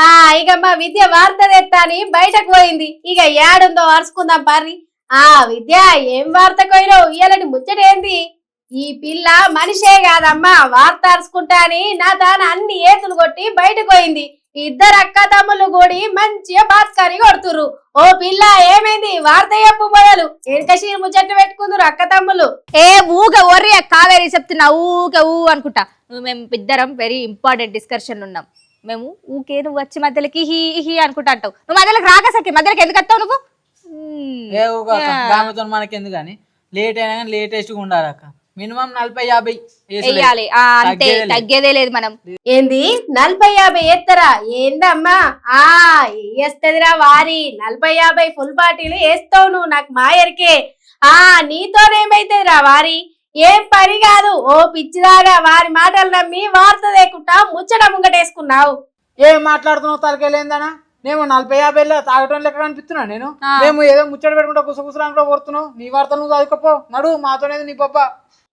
ఆ ఇక మా విద్య వార్త తెత్తాని బయటకు పోయింది. ఇక ఏడుందో అరుచుకుందాం పారి ఆ విద్య ఏం వార్త పోయినావు ఇయ్యాలని ముచ్చటేంది. ఈ పిల్ల మనిషే కాదమ్మా వార్త అరుచుకుంటా అని నా తాను అన్ని ఏతులు కొట్టి బయటకు పోయింది. ఇద్దరు అక్క తమ్ముళ్ళు కూడి మంచిగా బాస్కారి కొడుతురు ఓ పిల్ల ఏమైంది? వార్త చెప్పు మొదలు. ఎనకశీరు ముచ్చట్లు పెట్టుకుందరు అక్క తమ్ముళ్ళు. ఏ ఊగ ఒర్రి కావేరి చెప్తున్నా ఊక ఊ అనుకుంటా. మేము ఇద్దరం వెరీ ఇంపార్టెంట్ డిస్కషన్ ఉన్నాం. మేము ఊకే నువ్వు వచ్చి మధ్యలోకి హీ హీ అనుకుంటా అంటావు నువ్వు మధ్యలోకి రాక సఖి మధ్యలోకి ఎందుకు వస్తావు నువ్వు. దానితో మనకి ఎందుకు కానీ లేట్ అయినా కానీ లేటెస్ట్గా ఉండాలి అక్క. మినిమం నలభై యాభై ఆ, అంతే తగ్గేదే లేదు. మనం. ఏంది? నలభై యాభై ఎత్తరా ఏందమ్మా? ఆ వేస్తదిరా వారి. నలభై యాభై ఫుల్ బాటిల్ వేస్తావు నువ్వు నాకు మాయరికే ఆ నీతోనేమైతుందిరా వారి? ఏం పని కాదు. ఓ పిచ్చిదాగా వారి మాటలు నమ్మి వార్త లేకుండా ముచ్చట ముంగటేసుకున్నావు. ఏం మాట్లాడుతున్నావు తలకెళ్ళేందనా నేను నలభై యాభై ఏళ్ళ తాగటం లెక్క కనిపిస్తున్నా నేను. మేము ఏదో ముచ్చట పెట్టుకుంటా కుసకుసలు కూడా కొడుతున్నావు నీ వార్త నువ్వు చదువుకోపో. నడు మాతోనేది నీ పప్ప.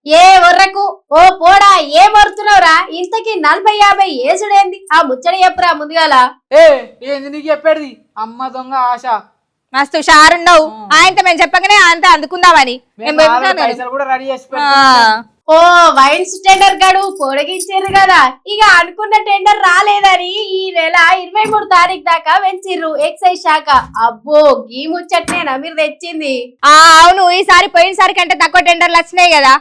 ఏ ఒర్రకు ఓ పోడా ఏం వరుతున్నావురా ఇంతకీ నలభై యాభై ఏసుడేంది? ఆ ముచ్చట చెప్పురా ముందుగాల. ఏ ఏంది నీకు చెప్పేది? అమ్మ దొంగ ఆశ. మస్తు షారున్నావు ఆయనతో మేము చెప్పగానే ఆయనతో అందుకుందామని. ఓ వైన్స్ టెండర్ గడు పొడిగించారు కదా. ఇక అనుకున్న టెండర్ రాలేదని ఈ నెల ఇరవై మూడు తారీఖు దాకా వెంచిర్రు ఎక్సైజ్ శాఖ. అబ్బో గీ ముచ్చట్నేనా? మీరు తెచ్చింది. ఆ, అవును ఈసారి పోయినసారి కంటే తక్కువ టెండర్లు వచ్చినాయి కదా.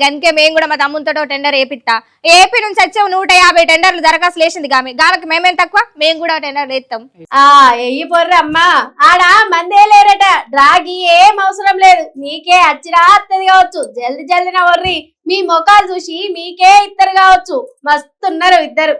గనికే మేము కూడా మా తమ్ముతో టెండర్ వేపిస్తా ఏపీ నుంచి వచ్చే నూట యాభై టెండర్లు దరఖాస్తు లేచింది గామె గామెకి మేమేం తక్కువ? మేము కూడా టెండర్ వేస్తాం ఆ ఎయ్యి పొర్రమ్మా ఆడ మందే లేరట. డ్రాగి ఏం అవసరం లేదు. నీకే అచ్చిరా అత్తది కావచ్చు. జల్ది జల్దిన వర్రి మీ ముఖాలు చూసి మీకే ఇద్దరు కావచ్చు. మస్తున్నారు ఇద్దరు.